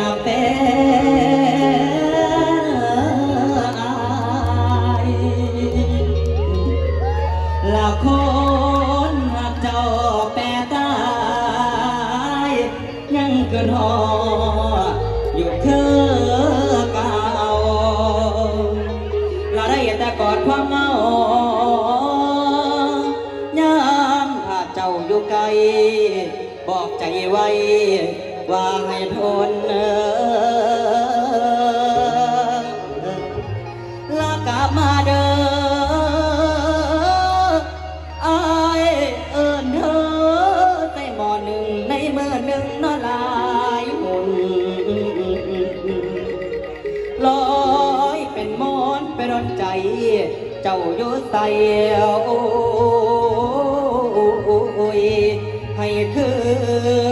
ละแปละคนหักเจ้าแปตายยังกระหออยู่คือกาเราได้แต่กอดความเมายามหากเจ้าอยู่ไกลบอกใจไว้ ว่าให้ทนเออลากลับมาเด้ออายเอินเธอใส่หมอหนึ่งในเมื่อหนึ่งนอลายหุ่นลอยเป็นมอนไปร้อนใจ เจ้าอยู่ใส่ให้คืน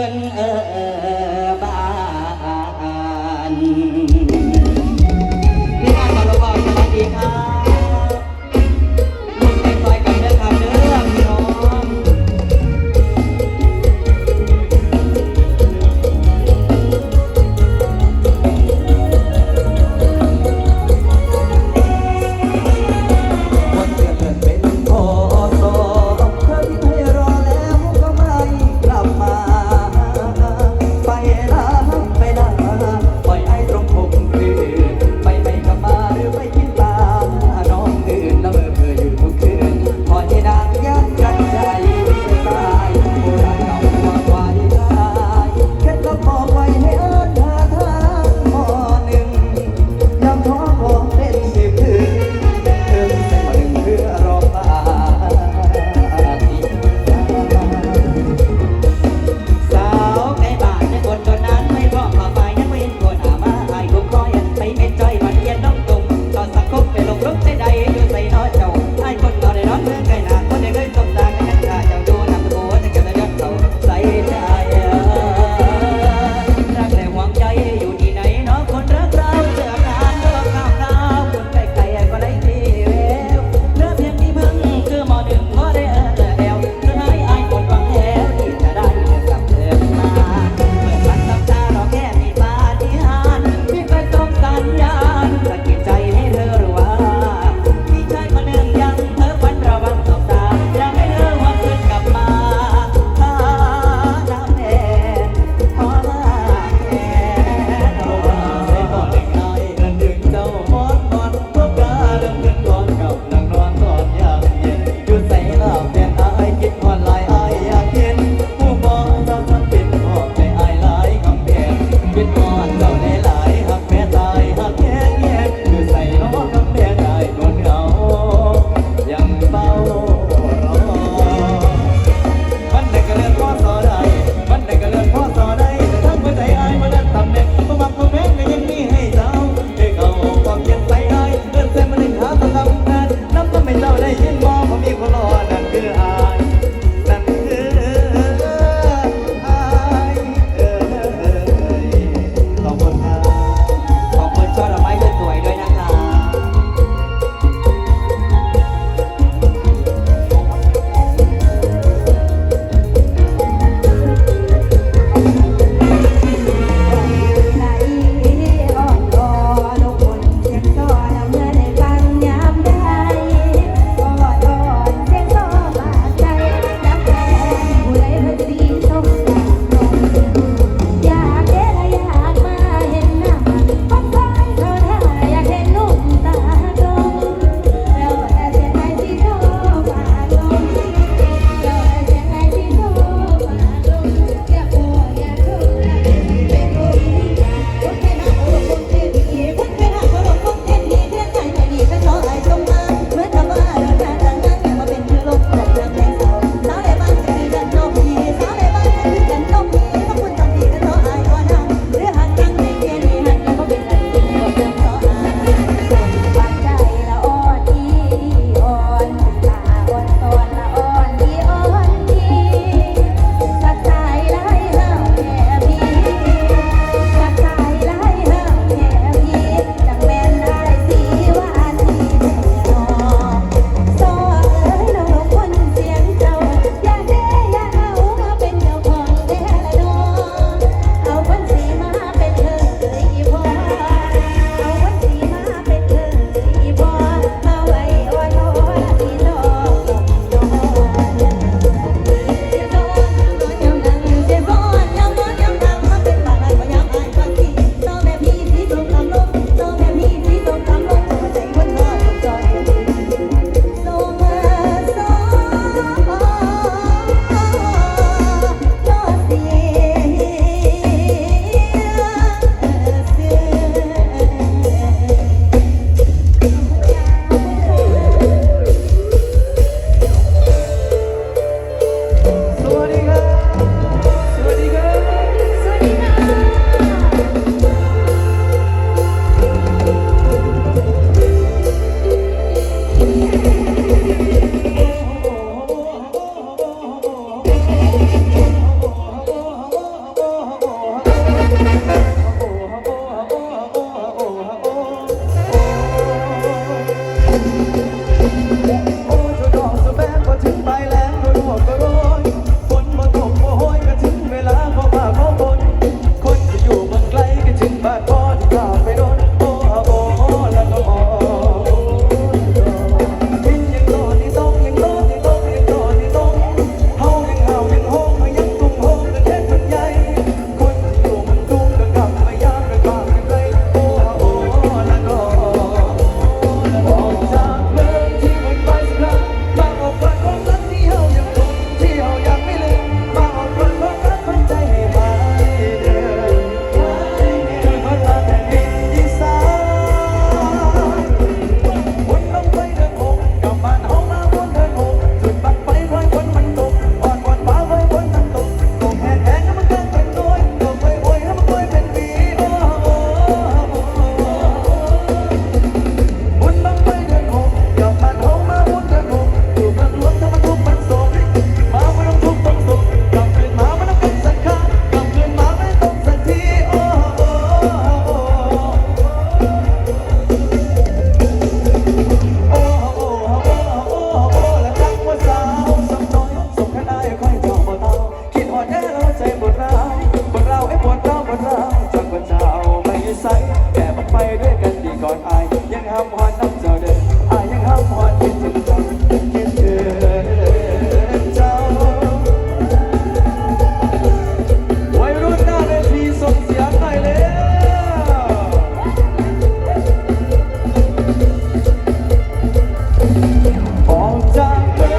time.